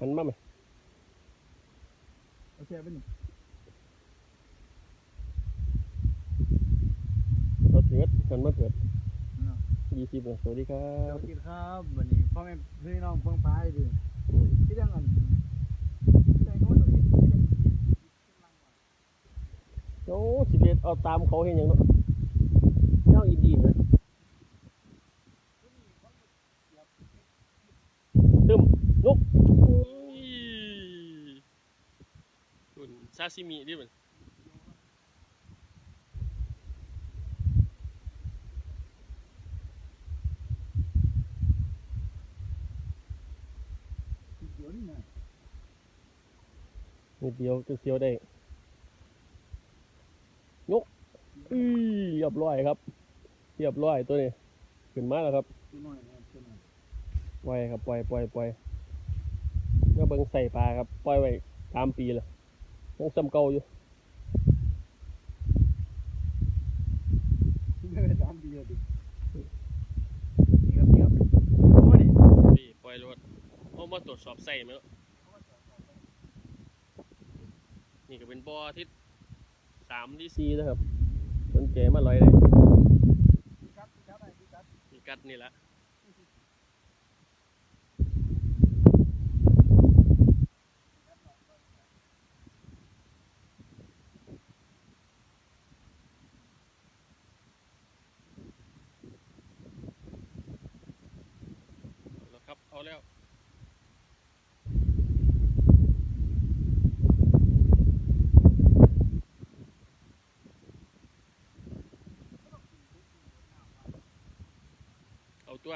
หันมาไหมโอเคไปนี่เราเถิดหันมาเถิดอ่ายี่สิบสวัสดีครัสบวัสดีครับวันนี้พ่อแม่พี่น้องเพิ่งพายดิที่ดังอันใจโน้นตัวนี้ที่ดังโอ้สิบเอ็ดเอาตามเขาเห็นยังเนาะเจ้าอีดีนะตึมลุกอุ้ยคุณ ซาซิมิดิมันเดี๋ยวนี่นะนิดเดียวจะเสียวได้ ยกอุ้ยเรียบร้อยครับเรียบร้อยตัวนี้ ขึ้นมาแล้วครับตัวน้อยนะตัวน้อยปล่อยครับปล่อยปล่อยปล่อยเมื่อเบิ่งใส่ปลาครับ ปล่อยไว้ตามปีเลย ยังซ้ำเก่าอยู่ไม่ได้สามปีแล้วดินี่ครับนี่ครับโอ้นี่นี่ปล่อยรถเอามาตรวจสอบใส่ไหมเนาะนี่ก็เป็นบ่อที่สามที่สี่นะครับคนแก่มาลอยเลยมีกัดนี่แหละ แล้วเอาตัว